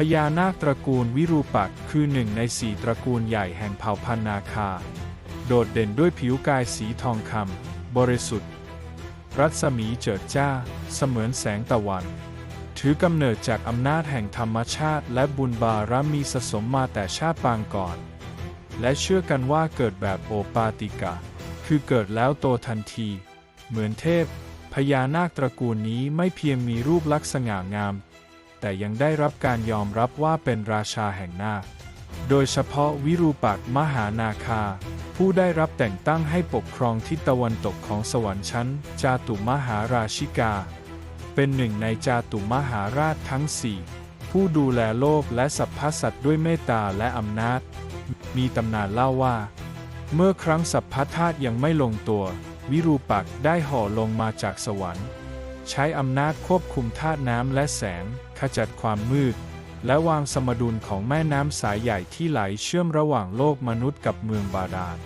พญานาคตระกูลวิรูปักษ์คือหนึ่งในสี่ตระกูลใหญ่แห่งเผ่าพันนาคา โดดเด่นด้วยผิวกายสีทองคำบริสุทธิ์ รัศมีเจิดจ้า เสมือนแสงตะวัน ถือกำเนิดจากอำนาจแห่งธรรมชาติ และบุญบารมีสะสมมาแต่ชาติปางก่อน และเชื่อกันว่าเกิดแบบโอปาติกะ คือเกิดแล้วโตทันที เหมือนเทพพญานาคตระกูลนี้ไม่เพียงมีรูปลักษณ์สง่างาม แต่ยังได้รับการยอมรับว่าเป็นราชาแห่งนาค โดยเฉพาะวิรูปักษ์มหานาคา ผู้ได้รับแต่งตั้งให้ปกครองทิศตะวันตกของสวรรค์ชั้น จาตุมหาราชิกา เป็นหนึ่งในจาตุมหาราชทั้งสี่ผู้ดูแลโลกและสรรพสัตว์ด้วยเมตตาและอำนาจ มีตำนานเล่าว่า เมื่อครั้งสัพพธาตุยังไม่ลงตัว วิรูปักษ์ได้ห่อลงมาจากสวรรค์ ใช้อำนาจควบคุมธาตุน้ำและแสง ขจัดความมืด และวางสมดุลของแม่น้ำสายใหญ่ที่ไหลเชื่อมระหว่างโลกมนุษย์กับเมืองบาดาล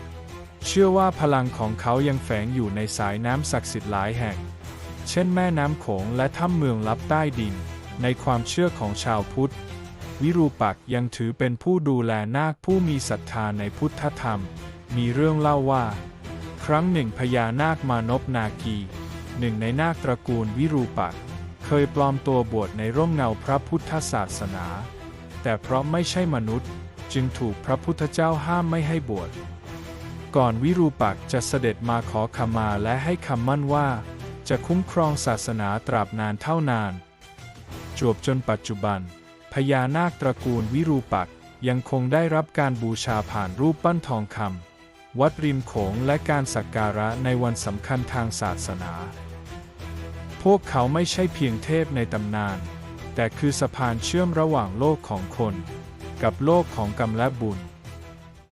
เชื่อว่าพลังของเขายังแฝงอยู่ในสายน้ำศักดิ์สิทธิ์หลายแห่ง เช่นแม่น้ำโขงและถ้ำเมืองลับใต้ดิน ในความเชื่อของชาวพุทธ วิรูปักษ์ยังถือเป็นผู้ดูแลนาคผู้มีศรัทธาในพุทธธรรม มีเรื่องเล่าว่า ครั้งหนึ่งพญานาคมานพนากี หนึ่งในนาคตระกูลวิรูปักษ์เคยปลอมตัวบวชในร่มเงาพระพุทธศาสนา แต่เพราะไม่ใช่มนุษย์ จึงถูกพระพุทธเจ้าห้ามไม่ให้บวช ก่อนวิรูปักษ์จะเสด็จมาขอขมาและให้คำมั่นว่า จะคุ้มครองศาสนาตราบนานเท่านาน จวบจนปัจจุบัน พญานาคตระกูลวิรูปักษ์ยังคงได้รับการบูชาผ่านรูปปั้นทองคำวัดริมโขงและการสักการะในวันสำคัญทางศาสนา พวกเขาไม่ใช่เพียงเทพในตำนาน แต่คือสะพานเชื่อมระหว่างโลกของคน กับโลกของกรรมและบุญ